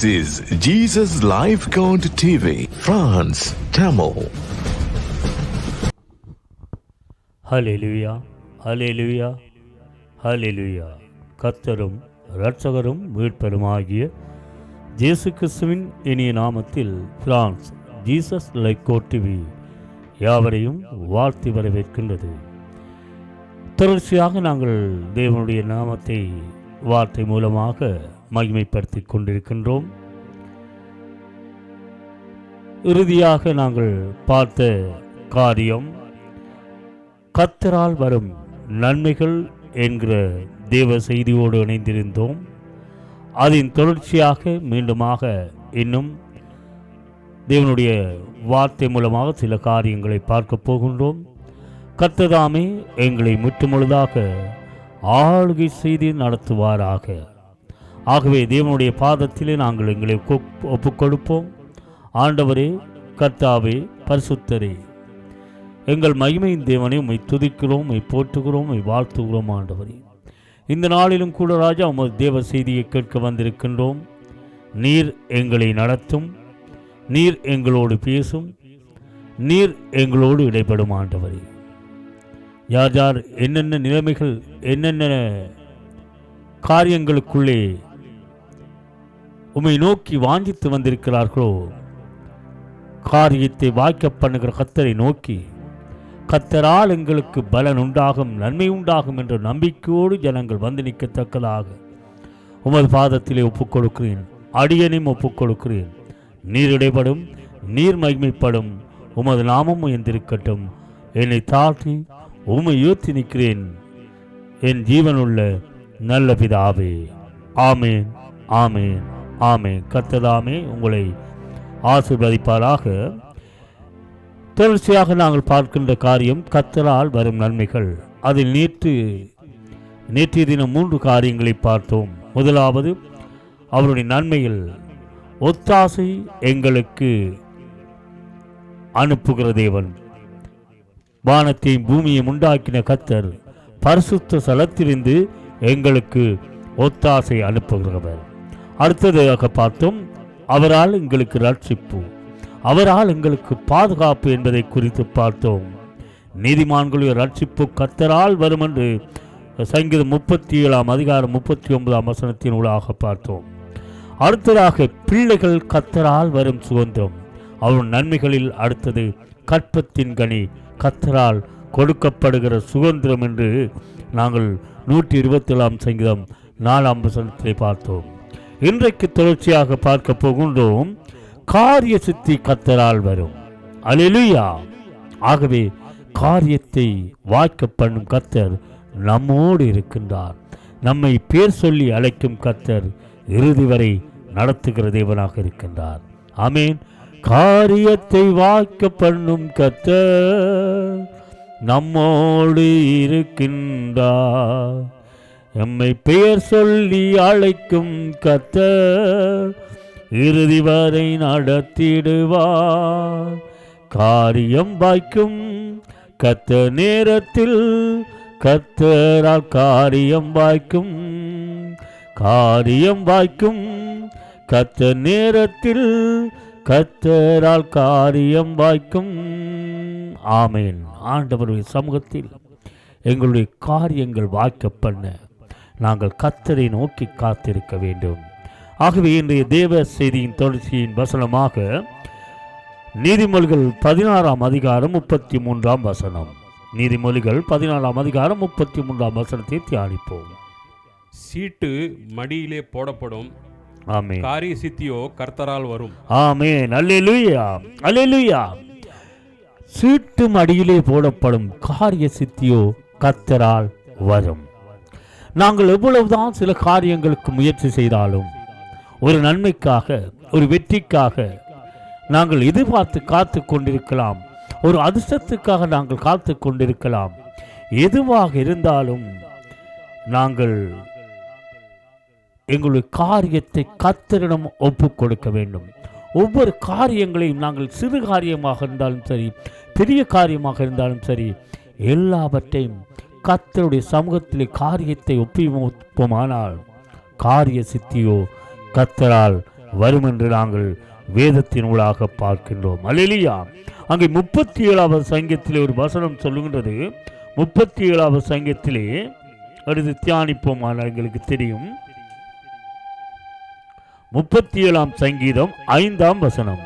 This is Jesus Life God TV, France, Tamil. ஹalleluya ஹalleluya ஹalleluya கர்த்தரும் இரட்சகரும் ஆகிய ஜேசு கிறிஸ்துவின் இனிய நாமத்தில் பிரான்ஸ் ஜீசஸ் லைக்கோ டிவி யாவரையும் வாழ்த்தி வரவேற்கின்றது தொடர்ச்சியாக நாங்கள் தேவனுடைய நாமத்தை வார்த்தை மூலமாக மகிமைப்படுத்திக் கொண்டிருக்கின்றோம். இறுதியாக நாங்கள் பார்த்த காரியம் கத்தரால் வரும் நன்மைகள் என்கிற தேவ செய்தியோடு இணைந்திருந்தோம். அதன் தொடர்ச்சியாக மீண்டுமாக இன்னும் தேவனுடைய வார்த்தை மூலமாக சில காரியங்களை பார்க்க போகின்றோம். கத்ததாமே எங்களை முற்றுமுழுதாக ஆளுகை செய்து நடத்துவாராக. ஆகவே தேவனுடைய பாதத்திலே நாங்கள் எங்களை ஒப்- ஒப்புக் கொடுப்போம் ஆண்டவரே கர்த்தாவே பரிசுத்தரே. எங்கள் மகிமையின் தேவனை உம்மை துதிக்கிறோம் உம்மை போற்றுகிறோம் உம்மை வாழ்த்துகிறோம் ஆண்டவரே. இந்த நாளிலும் கூட ராஜா உமது தேவ செய்தியை கேட்க வந்திருக்கின்றோம். நீர் எங்களை நடத்தும் நீர் எங்களோடு பேசும் நீர் எங்களோடு இடைப்படும் ஆண்டவரே. யார் யார் என்னென்ன நிலைமைகள் என்னென்ன காரியங்களுக்குள்ளே உம்மை நோக்கி வாஞ்சித்து வந்திருக்கிறார்களோ? காரியத்தை வாய்க்க பண்ணுகிற கத்தரை நோக்கி கத்தரால் எங்களுக்கு பலன் உண்டாகும் நன்மை உண்டாகும் என்ற நம்பிக்கையோடு ஜனங்கள் வந்து நிற்கத்தக்கதாக உமது பாதத்திலே ஒப்புக்கொடுக்கிறேன். அடியனையும் ஒப்புக்கொடுக்கிறேன். நீரிடைப்படும் நீர் மகிமைப்படும் உமது நாமம் உயர்ந்திருக்கட்டும். என்னை தாழ்த்தி உம்மை உயர்த்தி நிற்கிறேன். என் ஜீவனுள்ள நல்ல பிதாவே. ஆமேன் ஆமேன். ஆமே கர்த்ததாமே உங்களை ஆசிர்வதிப்பாராக. தொடர்ச்சியாக நாங்கள் பார்க்கின்ற காரியம் கத்தரால் வரும் நன்மைகள். அதில் நேற்று நேற்றைய தினம் மூன்று காரியங்களை பார்த்தோம். முதலாவது அவருடைய நன்மையில் ஒத்தாசை எங்களுக்கு அனுப்புகிற தேவன். வானத்தையும் பூமியையும் உண்டாக்கின கத்தர் பரிசுத்த சலத்திலிருந்து எங்களுக்கு ஒத்தாசை அனுப்புகிறவர். அடுத்ததாக பார்த்தோம் அவரால் எங்களுக்கு ரட்சிப்பு அவரால் எங்களுக்கு பாதுகாப்பு என்பதை குறித்து பார்த்தோம். நீதிமான்களுடைய ரட்சிப்பு கத்தரால் வரும் என்று சங்கீதம் முப்பத்தி ஏழாம் அதிகாரம் முப்பத்தி ஒன்பதாம் வசனத்தின் ஊடாக பார்த்தோம். அடுத்ததாக பிள்ளைகள் கத்தரால் வரும் சுதந்திரம் அவர் நன்மைகளில் அடுத்தது கற்பத்தின் கனி கத்தரால் கொடுக்கப்படுகிற சுதந்திரம் என்று நாங்கள் நூற்றி இருபத்தி ஏழாம் சங்கீதம் நாலாம் வசனத்தை பார்த்தோம். இன்றைக்கு தொடர்ச்சியாக பார்க்க போகின்றோம் காரிய சித்தி கத்தரால் வரும். அலிலுயா ஆகவே காரியத்தை வாய்க்க பண்ணும் கத்தர் நம்மோடு இருக்கின்றார். நம்மை பேர் சொல்லி அழைக்கும் கத்தர் இறுதி வரை நடத்துகிற தேவனாக இருக்கின்றார். ஆமேன். காரியத்தை வாய்க்க பண்ணும் கத்தர் நம்மோடு இருக்கின்றார். எம்மை பெயர் சொல்லி அழைக்கும் கத்த இறுதி வரை நடத்திடுவார். காரியம் வாய்க்கும் கத்த நேரத்தில் கத்தரால் காரியம் வாய்க்கும் காரியம் வாய்க்கும் கத்த நேரத்தில் கத்தரால் காரியம் வாய்க்கும். ஆமேன். ஆண்டவருடைய சமூகத்தில் எங்களுடைய காரியங்கள் வாய்க்க பண்ண நாங்கள் கத்தரை நோக்கி காத்திருக்க வேண்டும். ஆகவே இன்றைய தேவ செய்தியின் தொடர்ச்சியின் வசனமாக நீதிமொழிகள் பதினாறாம் அதிகாரம் முப்பத்தி மூன்றாம் வசனம். நீதிமொழிகள் பதினாறாம் அதிகாரம் முப்பத்தி மூன்றாம் வசனத்தை தியானிப்போம். சீட்டு மடியிலே போடப்படும். ஆமென். காரிய சித்தியோ கர்த்தரால் வரும். ஆமென். அல்லேலூயா. அல்லேலூயா. சீட்டு மடியிலே போடப்படும் காரிய சித்தியோ கத்தரால் வரும். நாங்கள் எவ்வளவுதான் சில காரியங்களுக்கு முயற்சி செய்தாலும் ஒரு நன்மைக்காக ஒரு வெற்றிக்காக நாங்கள் எதிர்பார்த்து காத்து கொண்டிருக்கலாம். ஒரு அதிர்ஷ்டத்துக்காக நாங்கள் காத்து கொண்டிருக்கலாம். எதுவாக இருந்தாலும் நாங்கள் எங்களுடைய காரியத்தை கத்தரிடம் ஒப்பு கொடுக்க வேண்டும். ஒவ்வொரு காரியங்களையும் நாங்கள் சிறு காரியமாக இருந்தாலும் சரி பெரிய காரியமாக இருந்தாலும் சரி எல்லாவற்றையும் கத்தருடைய சமூகத்திலே காரியத்தை ஒப்பிப்போமானால் காரிய சித்தியோ கத்தரால் வரும் என்று நாங்கள் வேதத்தின் ஊடாக பார்க்கின்றோம். அலிலியா அங்கே முப்பத்தி ஏழாவது சங்கத்திலே ஒரு வசனம் சொல்லுகின்றது. முப்பத்தி ஏழாவது சங்கத்திலே அடுத்து தியானிப்போமான எங்களுக்கு தெரியும். முப்பத்தி ஏழாம் சங்கீதம் ஐந்தாம் வசனம்.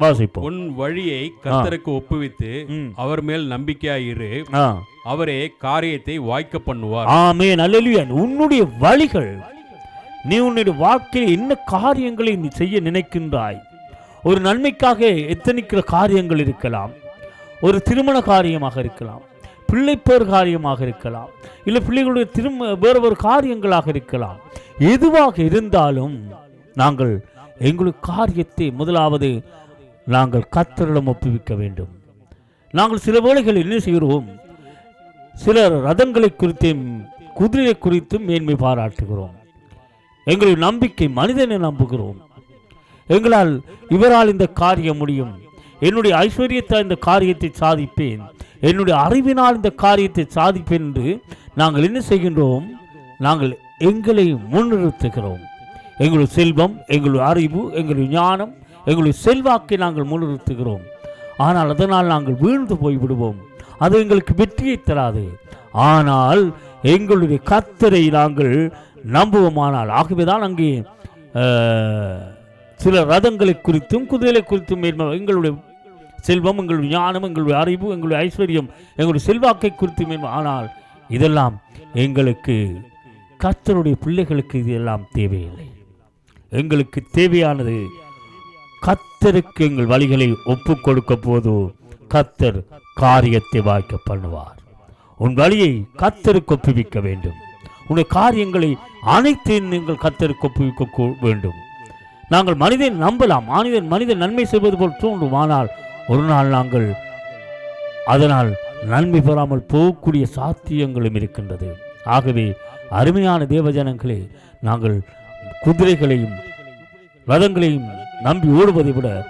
வாசிப்போம். உன் வழியை கர்த்தருக்கு ஒப்புவித்து. அவர் மேல் நம்பிக்கையாயிரு. அவரே காரியத்தை வாய்க்க பண்ணுவார். ஆமென். அல்லேலூயா. உன்னுடைய வழிகள் நீ உன்னுடைய வாழ்க்கையில் என்ன காரியங்களை நீ செய்ய நினைக்கின்றாய்? ஒரு நன்மைக்காக எத்தனைக்கிற காரியங்கள் இருக்கலாம்? ஒரு திருமண காரியமாக இருக்கலாம். பிள்ளைப்பேர் காரியமாக இருக்கலாம். இல்லை பிள்ளைகளுடைய திரும்ப வேறு ஒரு காரியங்களாக இருக்கலாம். எதுவாக இருந்தாலும் நாங்கள் எங்களுக்கு காரியத்தை முதலாவது நாங்கள் கத்தரிடம் ஒப்புவிக்க வேண்டும். நாங்கள் சில வேளைகளில் என்ன செய்கிறோம்? சில ரதங்களை குறித்தும் குதிரையை குறித்தும் மேன்மை பாராட்டுகிறோம். எங்களுடைய நம்பிக்கை மனிதனை நம்புகிறோம். எங்களால் இவரால் இந்த காரியம் முடியும். என்னுடைய ஐஸ்வர்யத்தால் இந்த காரியத்தை சாதிப்பேன். என்னுடைய அறிவினால் இந்த காரியத்தை சாதிப்பேன் என்று நாங்கள் என்ன செய்கின்றோம்? நாங்கள் எங்களை முன்னிறுத்துகிறோம். எங்களுடைய செல்வம் எங்களுடைய அறிவு எங்களுடைய ஞானம் எங்களுடைய செல்வாக்கை நாங்கள் முன்னிறுத்துகிறோம். ஆனால் அதனால் நாங்கள் வீழ்ந்து போய் விடுவோம் அது எங்களுக்கு வெற்றியை தராது. ஆனால் எங்களுடைய கத்தரை நாங்கள் நம்புவோமானால் ஆகவேதான் அங்கே சில ரதங்களை குறித்தும் குதிரைகளை குறித்தும் எங்களுடைய செல்வம் எங்களுடைய ஞானம் எங்களுடைய அறிவு எங்களுடைய ஐஸ்வர்யம் எங்களுடைய செல்வாக்கை குறித்து ஆனால் இதெல்லாம் எங்களுக்கு கத்தருடைய பிள்ளைகளுக்கு இதெல்லாம் தேவையில்லை. எங்களுக்கு தேவையானது கத்தருக்கு எங்கள் வழிகளை ஒப்பு கொடுக்க போது கத்தர் காரியத்தை வாய்க்க பண்ணுவார். உன் வழியை கத்தருக்கு ஒப்புவிக்க வேண்டும். உன்னுடைய காரியங்களை அனைத்தையும் நீங்கள் கத்தருக்கு ஒப்புவிக்க வேண்டும். நாங்கள் மனிதன் நம்பலாம். மனிதன் மனிதன் நன்மை செய்வது போல் தோன்றும். ஆனால் ஒரு நாள் நாங்கள் அதனால் நன்மை பெறாமல் போகக்கூடிய சாத்தியங்களும் இருக்கின்றது. ஆகவே அருமையான தேவஜனங்களே நாங்கள் குதிரைகளையும் ரதங்களையும் நம்பி ஓடுவதை விட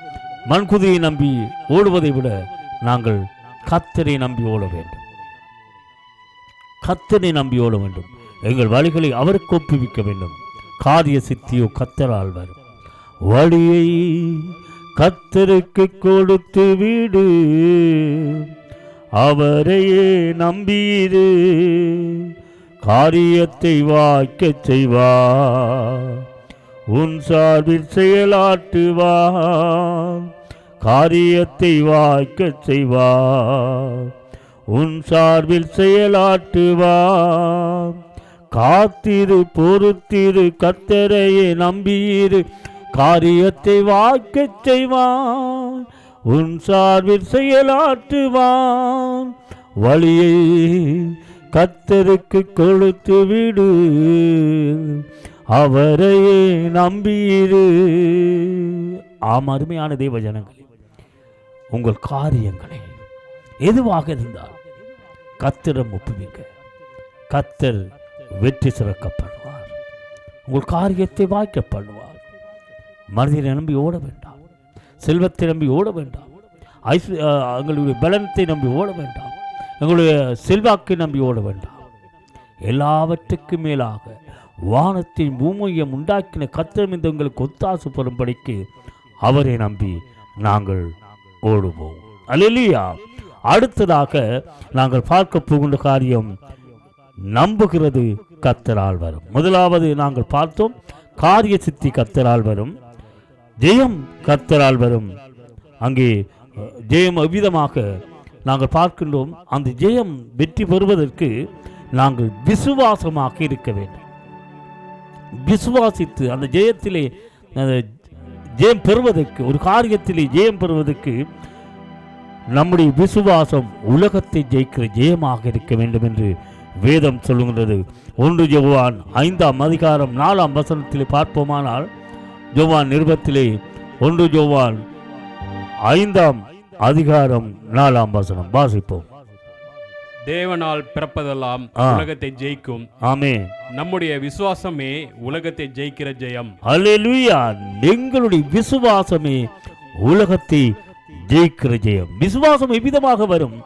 மண்குதியை நம்பி ஓடுவதை விட நாங்கள் கத்தரை நம்பி ஓட வேண்டும். கத்தனை நம்பி ஓட வேண்டும். எங்கள் வழிகளை அவருக்கு ஒப்புவிக்க வேண்டும். காரிய சித்தியோ கத்தரால் வரும். வழியை கத்தருக்கு கொடுத்து வீடு. அவரையே நம்பியிரு. காரியத்தை வாய்க்க செய்வார். உன் சார்பில் செயலாற்றுவார் காரியத்தை வாய்க்கச் செய்வார். உன் சார்பில் செயலாற்றுவார் காத்திரு பொறுத்திரு கத்தரையே நம்பியிரு காரியத்தை வாக்கச் செய்வான் உன் சார்பில் செயலாற்றுவான் வழியை கத்தருக்கு கொடுத்து விடு. அவரையே நம்பியிரு. ஆம் அருமையான தேவ ஜனங்களே உங்கள் காரியங்களை எதுவாக இருந்தால் கத்திரம் ஒப்புவிங்க. கத்தர் வெற்றி சிறக்கப்படுவார். உங்கள் காரியத்தை வாய்க்க பண்ணுவார். மனிதனை நம்பி ஓட வேண்டாம். செல்வத்தை நம்பி ஓட வேண்டாம். ஐஸ் எங்களுடைய பலனத்தை நம்பி ஓட வேண்டாம். எங்களுடைய செல்வாக்கை நம்பி ஓட வேண்டாம். எல்லாவற்றுக்கும் மேலாக வானத்தின் பூமியையும் உண்டாக்கின கத்திரம் இந்த உங்களுக்கு ஒத்தாசு பெறும்படிக்கு அவரை நம்பி நாங்கள் ஓடுவோம். அலிலியா அடுத்ததாக நாங்கள் பார்க்க போகின்ற காரியம் நம்புகிறது கத்தரால் வரும். முதலாவது நாங்கள் பார்த்தோம் காரிய சித்தி கத்தரால் வரும். ஜெயம் கத்தரால் வரும். அங்கே ஜெயம் அவ்விதமாக நாங்கள் பார்க்கின்றோம். அந்த ஜெயம் வெற்றி பெறுவதற்கு நாங்கள் விசுவாசமாக இருக்க வேண்டும். விசுவாசித்து அந்த ஜெயத்திலே அந்த ஜெயம் பெறுவதற்கு ஒரு காரியத்திலே ஜெயம் பெறுவதற்கு நம்முடைய விசுவாசம் உலகத்தை ஜெயிக்கிற ஜெயமாக இருக்க வேண்டும் என்று வேதம் சொல்லுகின்றது. ஒன்று ஜோவான் ஐந்தாம் அதிகாரம் நாலாம் வசனத்தில் பார்ப்போமானால் ஜோவான் நிருபத்திலே ஒன்று ஜோவான் ஐந்தாம் அதிகாரம் நாலாம் வசனம் வாசிப்போம். தேவனால் பிறப்பதெல்லாம். உலகத்தை ஜெயிக்கும். ஆமே நம்முடைய விசுவாசமே உலகத்தை ஜெயிக்கிற ஜெயம். அல்லேலூயா. எங்களுடைய விசுவாசமே உலகத்தை ஜெயிக்கிற ஜெயம். விசுவாசம் எவ்விதமாக வரும்?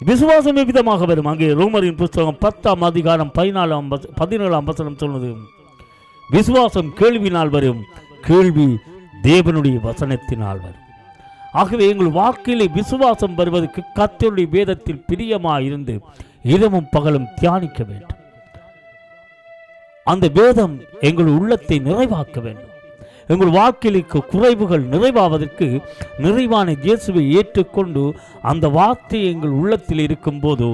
விசுவாசம் எவ்விதமாக வரும்? அங்கே ரோமரின் புஸ்தகம் பத்தாம் அதிகாரம் பதினாலாம் பதினேழாம் வசனம் சொன்னது விசுவாசம் கேள்வினால் வரும் கேள்வி தேவனுடைய வசனத்தினால் வரும். ஆகவே எங்கள் வாழ்க்கையிலே விசுவாசம் வருவதற்கு கத்தருடைய வேதத்தில் பிரியமாயிருந்து இரவும் பகலும் தியானிக்க வேண்டும். அந்த வேதம் எங்கள் உள்ளத்தை நிறைவாக்க வேண்டும். எங்கள் வாழ்க்கையிலுக்கு குறைவுகள் நிறைவாவதற்கு நிறைவான இயேசுவை ஏற்றுக்கொண்டு அந்த வார்த்தை எங்கள் உள்ளத்தில் இருக்கும்போது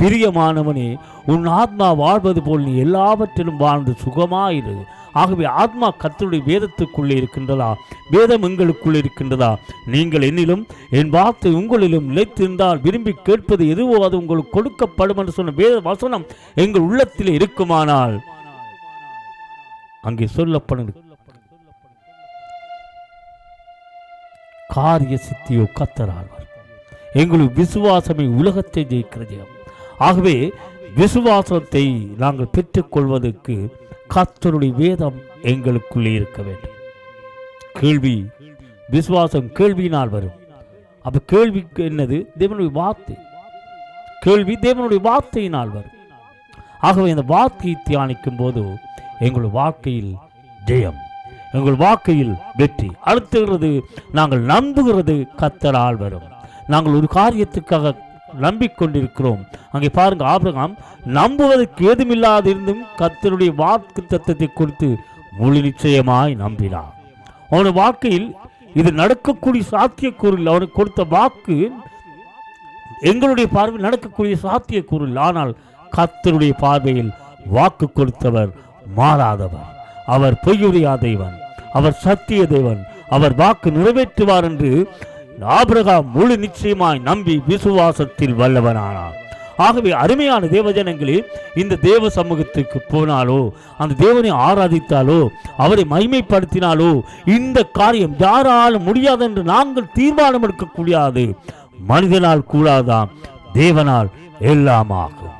பிரியமானவனே உன் ஆத்மா வாழ்வது போல் நீ எல்லாவற்றிலும் வாழ்ந்து சுகமாயிரு. ஆகவே ஆத்மா கத்தருடைய வேதத்துக்குள்ளே இருக்கின்றதா? வேதம் எங்களுக்குள்ளே இருக்கின்றதா? நீங்கள் என்னிலும் என் வார்த்தை உங்களிலும் நிலைத்திருந்தால் விரும்பி கேட்பது எதுவோ அது உங்களுக்கு கொடுக்கப்படும் என்று சொன்ன வேத வசனம் எங்கள் உள்ளத்தில் இருக்குமானால். அங்கே சொல்லப்படும் காரிய சித்தியோ கத்தராழ்வார் எங்களுக்கு விசுவாசமே உலகத்தை ஜெயிக்கிற ஜெயம். ஆகவே விசுவாசத்தை நாங்கள் பெற்றுக்கொள்வதற்கு கர்த்தருடைய வேதம் எங்களுக்குள்ளே இருக்க வேண்டும். கேள்வி விசுவாசம் கேள்வியினால் வரும். அப்போ கேள்விக்கு என்னது? தேவனுடைய வார்த்தை. கேள்வி தேவனுடைய வார்த்தையினால் வரும். ஆகவே இந்த வார்த்தையை தியானிக்கும் போது எங்கள் வாழ்க்கையில் ஜெயம் எங்கள் வாழ்க்கையில் வெற்றி. அடுத்துகிறது நாங்கள் நம்புகிறது கத்தரால் வரும். நாங்கள் ஒரு காரியத்துக்காக நம்பிக்கொண்டிருக்கிறோம். அங்கே பாருங்க ஆபிரகாம் நம்புவதற்கு ஏதுமில்லாதிருந்தும் கத்தருடைய வாக்கு தத்தத்தை குறித்து முழு நிச்சயமாய் நம்பினார். அவனுடைய வாழ்க்கையில் இது நடக்கக்கூடிய சாத்தியக்கூறில் அவனுக்கு கொடுத்த வாக்கு எங்களுடைய பார்வையில் நடக்கக்கூடிய சாத்தியக்கூறில் ஆனால் கத்தருடைய பார்வையில் வாக்கு கொடுத்தவர் மாறாதவர். அவர் பொய்யுரையா தெய்வன் அவர் சத்திய தேவன் அவர் வாக்கு நிறைவேற்றுவார் என்று ஆபிரகாம் முழு நிச்சயமாய் நம்பி விசுவாசத்தில் வல்லவனானார் ஆகவே அருமையான தேவஜனங்களே இந்த தேவ சமூகத்துக்கு போனாலோ அந்த தேவனை ஆராதித்தாலோ அவரை மகிமைப்படுத்தினாலோ இந்த காரியம் யாராலும் முடியாது என்று நாங்கள் தீர்மானம் எடுக்கக்கூடாது மனிதனால் கூடாதாம் தேவனால் எல்லாமாகும்.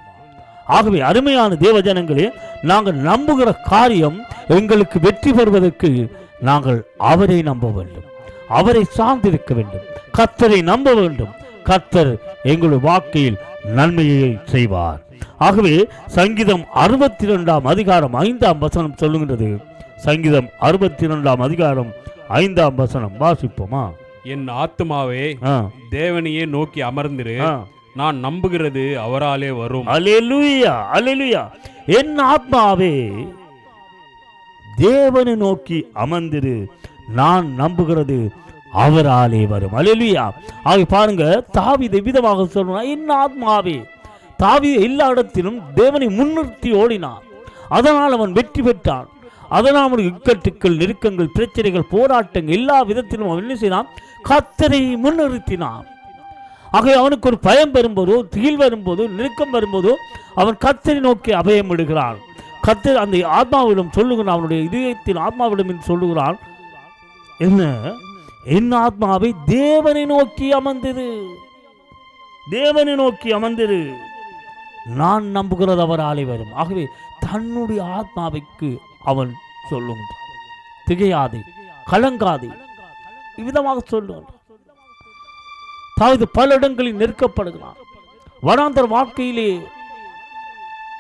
ஆகவே அருமையான தேவஜனங்களே நாங்கள் நம்புகிற காரியம் எங்களுக்கு வெற்றி பெறுவதற்கு நாங்கள் அவரை நம்ப வேண்டும். அவரை சார்ந்திருக்க வேண்டும். கர்த்தரை நம்ப வேண்டும். கர்த்தர் எங்களுடைய வாழ்க்கையில் நன்மையை செய்வார். ஆகவே சங்கீதம் அறுபத்தி ரெண்டாம் அதிகாரம் ஐந்தாம் வசனம் சொல்லுகின்றது. சங்கீதம் அறுபத்தி ரெண்டாம் அதிகாரம் ஐந்தாம் வசனம் வாசிப்போமா? என் ஆத்துமாவே ஆ, தேவனையே நோக்கி அமர்ந்திரு. நான் நம்புகிறது அவராலே வரும். அல்லேலூயா அல்லேலூயா. என் ஆத்மாவே தேவனை நோக்கி அமர்ந்திரு. நான் நம்புகிறது அவராலே வரும். அல்லேலூயா. ஆகி பாருங்க தாவிதை விதமாக சொல்றான் என் ஆத்மாவே தாவி எல்லா இடத்திலும் தேவனை முன்னிறுத்தி ஓடினான். அதனால் அவன் வெற்றி பெற்றான். அதனால் அவனுக்கு இக்கட்டுக்கள் நெருக்கங்கள் பிரச்சனைகள் போராட்டங்கள் எல்லா விதத்திலும் அவன் என்ன செய்தான்? கத்தரை முன்னிறுத்தினான். ஆகவே அவனுக்கு ஒரு பயம் வரும்போதோ திகில் வரும்போதோ நெருக்கம் வரும்போதோ அவன் கத்தரை நோக்கி அபயம் விடுகிறான் கத்தர் அந்த ஆத்மாவிடம் சொல்லுகிறான் அவனுடைய இதயத்தின் ஆத்மாவிடம் என்று சொல்லுகிறான் என்ன? என் ஆத்மாவை தேவனை நோக்கி அமர்ந்திரு. தேவனை நோக்கி அமர்ந்திரு. நான் நம்புகிறது அவராலே வரும் ஆகவே தன்னுடைய ஆத்மாவைக்கு அவன் சொல்லுகின்றான் திகையாதே கலங்காதே. இவ்விதமாக சொல்லுகின்றான் தாவது பல இடங்களில் நெருக்கப்படுகிறான். வனாந்தர் வாழ்க்கையிலே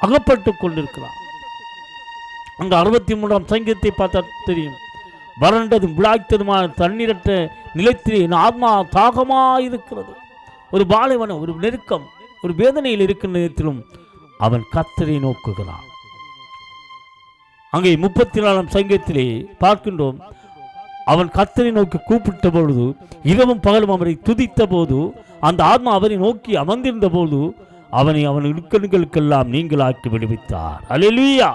அகப்பட்டுக் கொண்டிருக்கிறான். அந்த அறுபத்தி மூன்றாம் சங்கீதத்தை பார்த்தா தெரியும். வறண்டதும் விழாய்த்ததுமான தண்ணீரற்ற நிலத்தில் என் ஆத்மா தாகமாயிருக்கிறது. ஒரு பாலைவனம் ஒரு நெருக்கம் ஒரு வேதனையில் இருக்கிற நேரத்திலும் அவன் கத்தரை நோக்குகிறான். அங்கே முப்பத்தி நாலாம் சங்கத்திலே பார்க்கின்றோம் அவன் கத்தரை நோக்கி கூப்பிட்ட பொழுது இரவும் பகலும் அவரை துதித்த போது அந்த ஆத்மா அவரை நோக்கி அமர்ந்திருந்த போது அவனை அவன் இடுக்கண்களுக்கெல்லாம் நீங்களாக்கி விடுவித்தார். அல்லேலூயா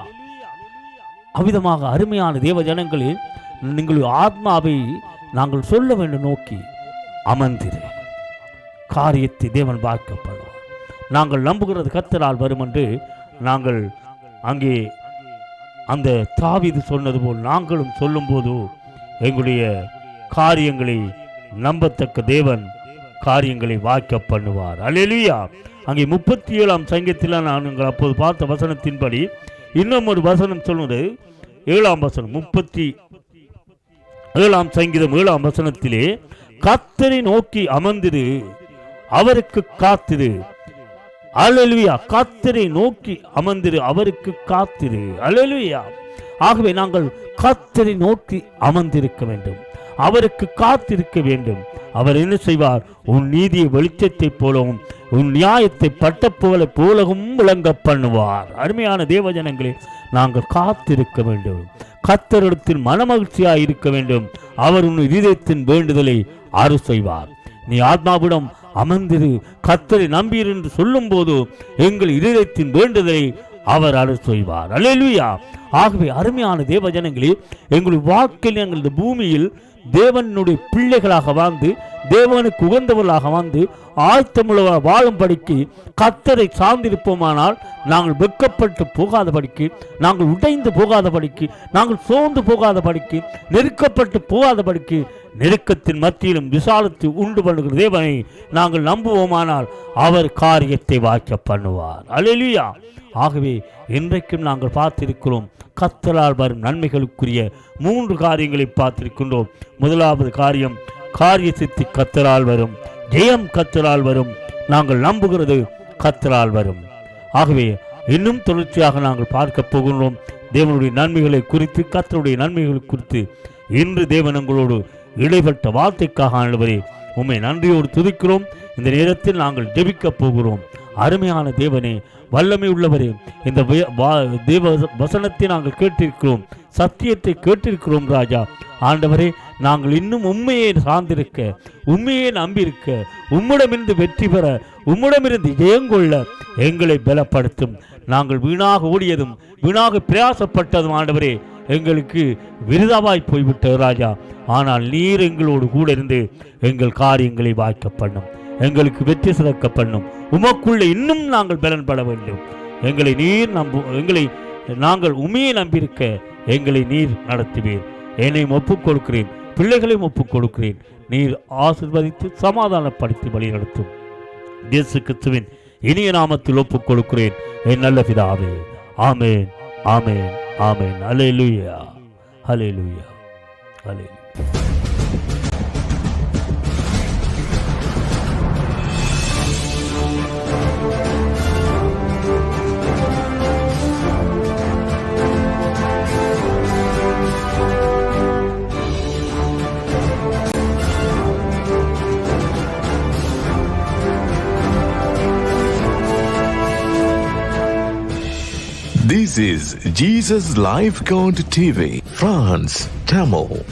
அவ்விதமாக அருமையான தேவ ஜனங்களில் நீங்கள் ஆத்மாவை நாங்கள் சொல்ல வேண்டும் நோக்கி அமர்ந்திரு. காரியத்தை தேவன் பார்க்கப்படுவார் நாங்கள் நம்புகிறது கத்தரால் வரும் என்று நாங்கள் அங்கே அந்த தாவிது சொன்னது போல் நாங்களும் சொல்லும்போது எங்களுடைய காரியங்களை நம்பத்தக்க தேவன் காரியங்களை வாய்க்க பண்ணுவார். அலெலியா அங்கே முப்பத்தி ஏழாம் சங்கத்தில் நான் உங்கள் அப்போது பார்த்த வசனத்தின்படி இன்னும் ஒரு வசனம் சொல்வது ஏழாம் வசனம் முப்பத்தி ஏழாம் சங்கீதம் ஏழாம் வசனத்திலே கத்தரை நோக்கி அமர்ந்திரு அவருக்கு காத்திரு. அல்லேலூயா கத்தரை நோக்கி அமர்ந்திரு அவருக்கு காத்திரு. அல்லேலூயா. ஆகவே நாங்கள் கத்தரை நோக்கி அமர்ந்திருக்க வேண்டும். அவருக்கு காத்திருக்க வேண்டும். அவர் என்ன செய்வார்? உன் நீதியை வெளிச்சத்தைப் போலவும் உன் நியாயத்தை பட்டப்புகளை போலவும் விளங்க பண்ணுவார். அருமையான தேவஜனங்களே நாங்கள் காத்திருக்க வேண்டும். கத்தரிடத்தில் மனமகிழ்ச்சியாய் இருக்க வேண்டும். அவர் உன் இதயத்தின் வேண்டுதலை அரு செய்வார். நீ ஆத்மாவிடம் அமர்ந்திரு. கத்தரை நம்பீர் என்று சொல்லும் போது எங்கள் இதயத்தின் வேண்டுதலை அவர் அருள் செய்வார். அல்லேலூயா ஆகவே அருமையான தேவஜனங்களே எங்களுடைய வாழ்க்கையில் எங்களது பூமியில் தேவனுடைய பிள்ளைகளாக வாழ்ந்து தேவனுக்கு உகந்தவர்களாக வாழ்ந்து ஆழ்த்தமுள்ள வாழும்படிக்கு கத்தரை சார்ந்திருப்போமானால் நாங்கள் வெட்கப்பட்டு போகாதபடிக்கு நாங்கள் உடைந்து போகாதபடிக்கு நாங்கள் சோர்ந்து போகாதபடிக்கு நெருக்கப்பட்டு போகாதபடிக்கு நெருக்கத்தின் மத்தியிலும் விசாலத்தை உண்டு பண்ணுகிற தேவனை நாங்கள் நம்புவோமானால் அவர் காரியத்தை வாய்க்க பண்ணுவார். அலெலியா ஆகவே இன்றைக்கும் நாங்கள் பார்த்திருக்கிறோம் கத்தலால் வரும் நன்மைகளுக்குரிய மூன்று காரியங்களை பார்த்திருக்கின்றோம். முதலாவது காரியம் காரிய சித்தி கத்தலால் வரும் ஜெயம் கத்தலால் வரும் நாங்கள் நம்புகிறது கத்தலால் வரும். ஆகவே இன்னும் தொடர்ச்சியாக நாங்கள் பார்க்க போகின்றோம் தேவனுடைய நன்மைகளை குறித்து கத்தருடைய நன்மைகள் குறித்து. இன்று தேவன் எங்களோடு இடைப்பட்ட வார்த்தைக்காக ஆண்டவரே உண்மை நன்றியோடு துதிக்கிறோம். இந்த நேரத்தில் நாங்கள் ஜெபிக்கப் போகிறோம். அருமையான தேவனே வல்லமை உள்ளவரே இந்த தேவ வசனத்தை நாங்கள் கேட்டிருக்கிறோம். சத்தியத்தை கேட்டிருக்கிறோம் ராஜா. ஆண்டவரே நாங்கள் இன்னும் உண்மையை சார்ந்திருக்க உண்மையை நம்பியிருக்க உம்மிடமிருந்து வெற்றி பெற உம்மிடமிருந்து ஜெயங்கொள்ள எங்களை பலப்படுத்தும். நாங்கள் வீணாக ஓடியதும் வீணாக பிரயாசப்பட்டதும் ஆண்டவரே எங்களுக்கு விருதாவாய் போய்விட்டது ராஜா. ஆனால் நீர் எங்களோடு கூட இருந்து எங்கள் காரியங்களை வாய்க்க பண்ணும். எங்களுக்கு வெற்றி சிறக்க பண்ணும். உமக்குள்ளே இன்னும் நாங்கள் பலன்பட வேண்டும். எங்களை நீர் நம்பு எங்களை நாங்கள் உமையை நம்பியிருக்க எங்களை நீர் நடத்துவீர். என்னையும் ஒப்புக் கொடுக்கிறேன் பிள்ளைகளையும் ஒப்புக் கொடுக்கிறேன் நீர் ஆசிர்வதித்து சமாதானப்படுத்தி வழி நடத்தும் இயேசு கிறிஸ்துவின் இனிய நாமத்தில் ஒப்புக் கொடுக்கிறேன் என் நல்ல பிதாவே. ஆமேன். ஆமேன். ఆమె అలే లూయా హలే లూయా హలే This is Jesus Life God TV, France, Tamil.